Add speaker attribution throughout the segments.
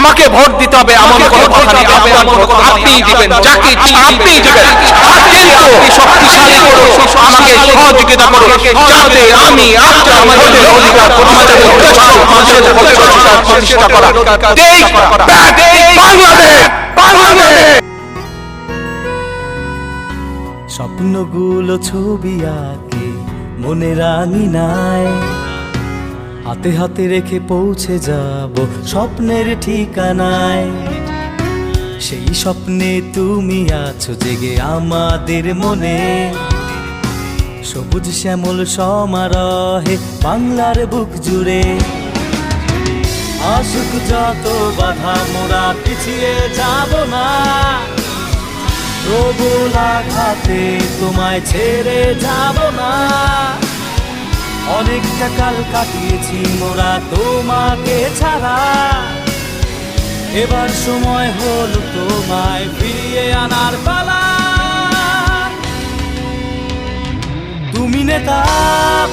Speaker 1: আমাকে ভোট দিতে হবে এমন কোনো কথা নেই আপনার ভোট আপনিই দিবেন যাকে ইচ্ছা আপনিই দিবেন। কিন্তু আপনি শক্তিশালী করুন আমাকে সহযোগিতা করুন। যাতে আমি আপনার আমাদের অধিকার আমাদের উদ্দেশ্য মানুষের ভোটের অধিকার প্রতিষ্ঠা করা। দেশ বাংলাদেশ বাংলাদেশ।
Speaker 2: স্বপ্নগুলো ছবি আঁকে মনে রাঙিনায় হাতে হাতে রেখে পৌঁছে যাব স্বপ্নের ঠিকানায়। সেই স্বপ্নে তুমি আছো জেগে আমাদের মনে। সবুজ শ্যামল সমারহে বাংলার বুক জুড়ে। আসুক যত বাধা মোরা পিছিয়ে যাব না। প্রবল আঘাতে তোমায় ছেড়ে যাব অনেকটা কাল কাটিয়েছি মোরা তোমাকে ছাড়া। এবার সময় হল তোমায় ফিরিয়ে আনার পালা। তুমি নেতা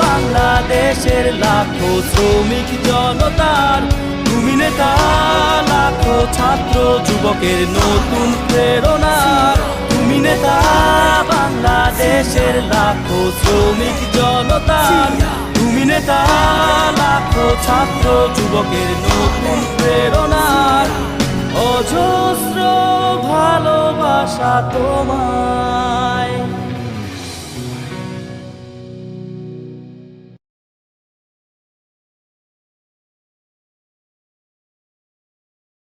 Speaker 2: বাংলাদেশের লাখো শ্রমিক জনতার। তুমি নেতা লাখো ছাত্র যুবকের নতুন প্রেরণার। তুমি নেতা বাংলাদেশের লাখো শ্রমিক জনতার। তুমি নেতা লাখো ছাত্র যুবকের নতুন প্রেরণার অজস্র ভালোবাসা তোমার।